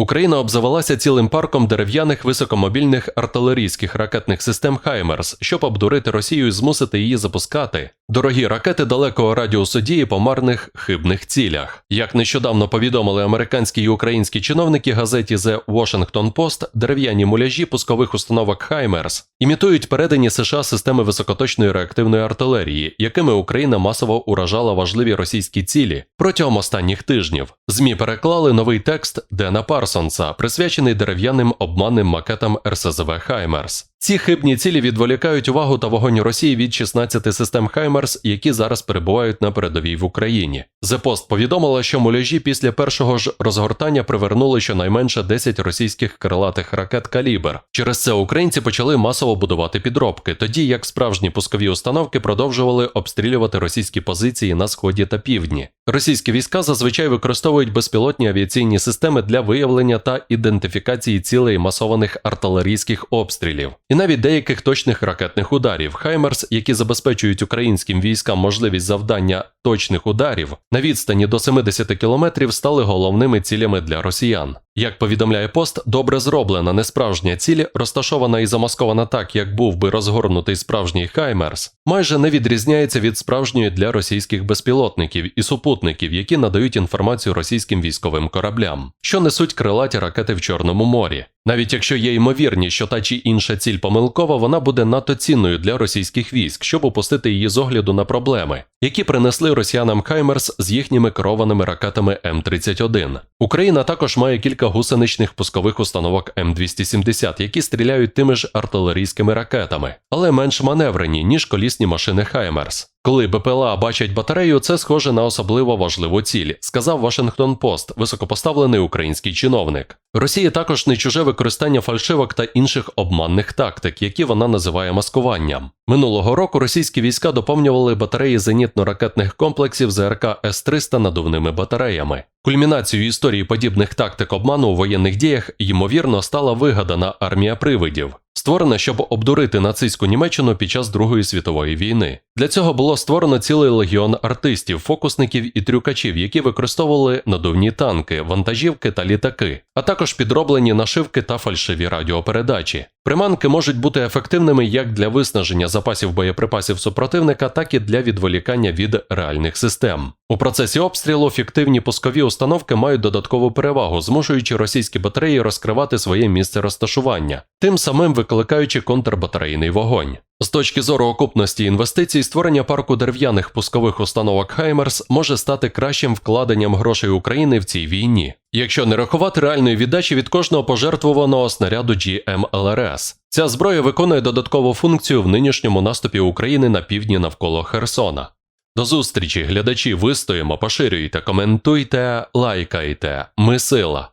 Україна обзавелася цілим парком дерев'яних високомобільних артилерійських ракетних систем Хаймерс, щоб обдурити Росію і змусити її запускати дорогі ракети далекого радіусу дії по марних хибних цілях. Як нещодавно повідомили американські і українські чиновники газеті The Washington Post, дерев'яні муляжі пускових установок Хаймерс імітують передані США системи високоточної реактивної артилерії, якими Україна масово уражала важливі російські цілі протягом останніх тижнів. ЗМІ переклали новий текст Дена Парсонса, присвячений дерев'яним обманним макетам РСЗВ Хаймерс. Ці хибні цілі відволікають увагу та вогонь Росії від 16 систем Хаймерс, які зараз перебувають на передовій в Україні. The Post повідомила, що муляжі після першого ж розгортання привернули щонайменше 10 російських крилатих ракет калібр. Через це українці почали масово будувати підробки, тоді як справжні пускові установки продовжували обстрілювати російські позиції на сході та півдні. Російські війська зазвичай використовують безпілотні авіаційні системи для виявлення та ідентифікації цілей масованих артилерійських обстрілів і навіть деяких точних ракетних ударів. Хаймерс, які забезпечують українським військам можливість завдання точних ударів на відстані до 70 кілометрів, стали головними цілями для росіян. Як повідомляє пост, добре зроблена несправжня ціль, розташована і замаскована так, як був би розгорнутий справжній Хаймерс, майже не відрізняється від справжньої для російських безпілотників і супутників, які надають інформацію російським військовим кораблям, що несуть крилаті ракети в Чорному морі. Навіть якщо є ймовірність, що та чи інша ціль помилкова, вона буде надто цінною для російських військ, щоб опустити її з огляду на проблеми, які принесли росіянам Хаймерс з їхніми керованими ракетами М31. Україна також має кілька гусеничних пускових установок М270, які стріляють тими ж артилерійськими ракетами, але менш маневрені, ніж колісні машини Хаймерс. Коли БПЛА бачать батарею, це схоже на особливо важливу ціль, сказав Вашингтон Пост, високопоставлений український чиновник. Росія також не чуже використання фальшивок та інших обманних тактик, які вона називає маскуванням. Минулого року російські війська доповнювали батареї зенітно-ракетних комплексів ЗРК С-300 надувними батареями. Кульмінацією історії подібних тактик обману у воєнних діях, ймовірно, стала вигадана армія привидів, створена, щоб обдурити нацистську Німеччину під час Другої світової війни. Для цього було створено цілий легіон артистів, фокусників і трюкачів, які використовували надувні танки, вантажівки та літаки, а також підроблені нашивки та фальшиві радіопередачі. Приманки можуть бути ефективними як для виснаження запасів боєприпасів супротивника, так і для відволікання від реальних систем. У процесі обстрілу фіктивні пускові установки мають додаткову перевагу, змушуючи російські батареї розкривати своє місце розташування, тим самим викликаючи контрбатарейний вогонь. З точки зору окупності інвестицій, створення парку дерев'яних пускових установок Хаймерс може стати кращим вкладенням грошей України в цій війні, якщо не рахувати реальної віддачі від кожного пожертвуваного снаряду GMLRS. Ця зброя виконує додаткову функцію в нинішньому наступі України на півдні навколо Херсона. До зустрічі, глядачі, вистоїмо, поширюйте, коментуйте, лайкайте. Ми сила.